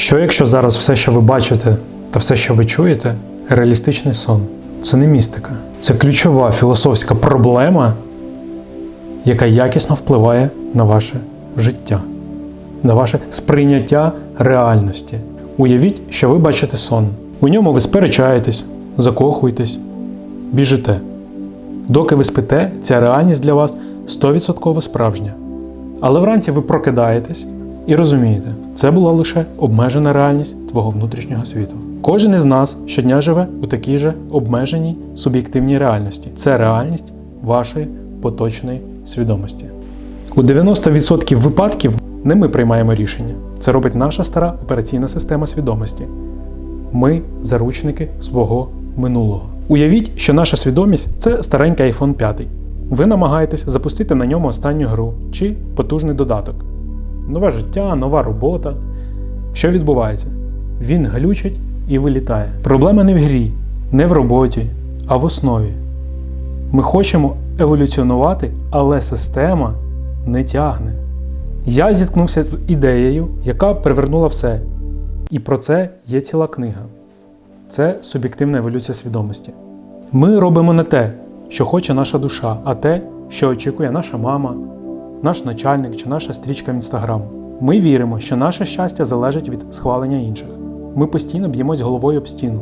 Що якщо зараз все, що ви бачите, та все, що ви чуєте, реалістичний сон? Це не містика. Це ключова філософська проблема, яка якісно впливає на ваше життя, на ваше сприйняття реальності. Уявіть, що ви бачите сон. У ньому ви сперечаєтесь, закохуєтесь, біжите. Доки ви спите, ця реальність для вас 100% справжня. Але вранці ви прокидаєтесь і розумієте, це була лише обмежена реальність твого внутрішнього світу. Кожен із нас щодня живе у такій же обмеженій суб'єктивній реальності. Це реальність вашої поточної свідомості. У 90% випадків не ми приймаємо рішення. Це робить наша стара операційна система свідомості. Ми заручники свого минулого. Уявіть, що наша свідомість це старенький iPhone 5. Ви намагаєтесь запустити на ньому останню гру чи потужний додаток. Нове життя, нова робота. Що відбувається? Він глючить і вилітає. Проблема не в грі, не в роботі, а в основі. Ми хочемо еволюціонувати, але система не тягне. Я зіткнувся з ідеєю, яка перевернула все. І про це є ціла книга. Це суб'єктивна еволюція свідомості. Ми робимо не те, що хоче наша душа, а те, що очікує наша мама, наш начальник чи наша стрічка в інстаграм. Ми віримо, що наше щастя залежить від схвалення інших. Ми постійно б'ємось головою об стіну,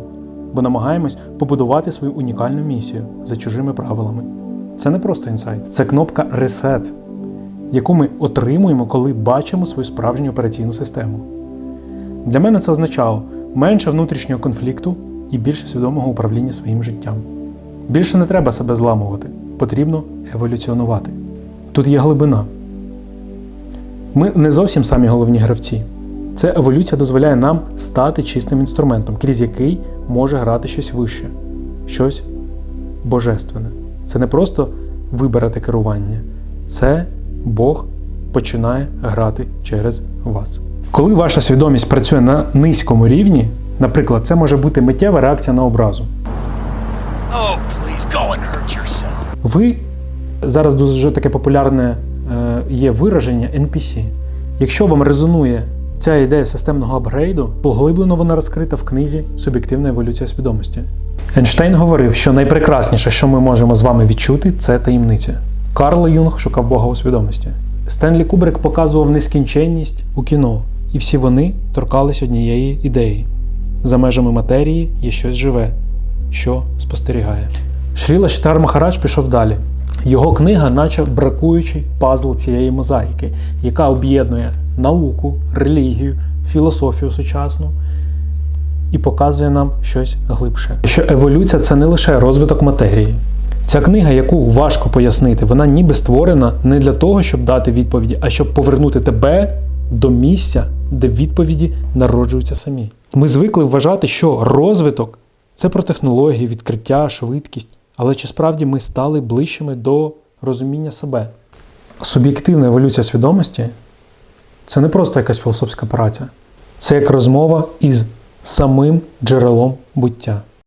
бо намагаємось побудувати свою унікальну місію за чужими правилами. Це не просто інсайт, це кнопка Reset, яку ми отримуємо, коли бачимо свою справжню операційну систему. Для мене це означало менше внутрішнього конфлікту і більше свідомого управління своїм життям. Більше не треба себе зламувати, потрібно еволюціонувати. Тут є глибина. Ми не зовсім самі головні гравці. Це еволюція дозволяє нам стати чистим інструментом, крізь який може грати щось вище, щось божественне. Це не просто вибирати керування, це Бог починає грати через вас. Коли ваша свідомість працює на низькому рівні, наприклад, це може бути миттєва реакція на образу. Oh, please go and hurt yourself. Ви зараз дуже таке популярне е, є вираження NPC. Якщо вам резонує ця ідея системного апгрейду, поглиблено вона розкрита в книзі Суб'єктивна еволюція свідомості. Ейнштейн говорив, що найпрекрасніше, що ми можемо з вами відчути, це таємниця. Карл Юнг шукав Бога у свідомості. Стенлі Кубрик показував нескінченність у кіно, і всі вони торкались однієї ідеї. За межами матерії є щось живе, що спостерігає. Шріла Шитар Махарадж пішов далі. Його книга, наче бракуючий пазл цієї мозаїки, яка об'єднує науку, релігію, філософію сучасну і показує нам щось глибше. Що еволюція це не лише розвиток матерії. Ця книга, яку важко пояснити, вона ніби створена не для того, щоб дати відповіді, а щоб повернути тебе до місця, де відповіді народжуються самі. Ми звикли вважати, що розвиток це про технології, відкриття, швидкість. Але чи справді ми стали ближчими до розуміння себе? Суб'єктивна еволюція свідомості це не просто якась філософська праця, це як розмова із самим джерелом буття.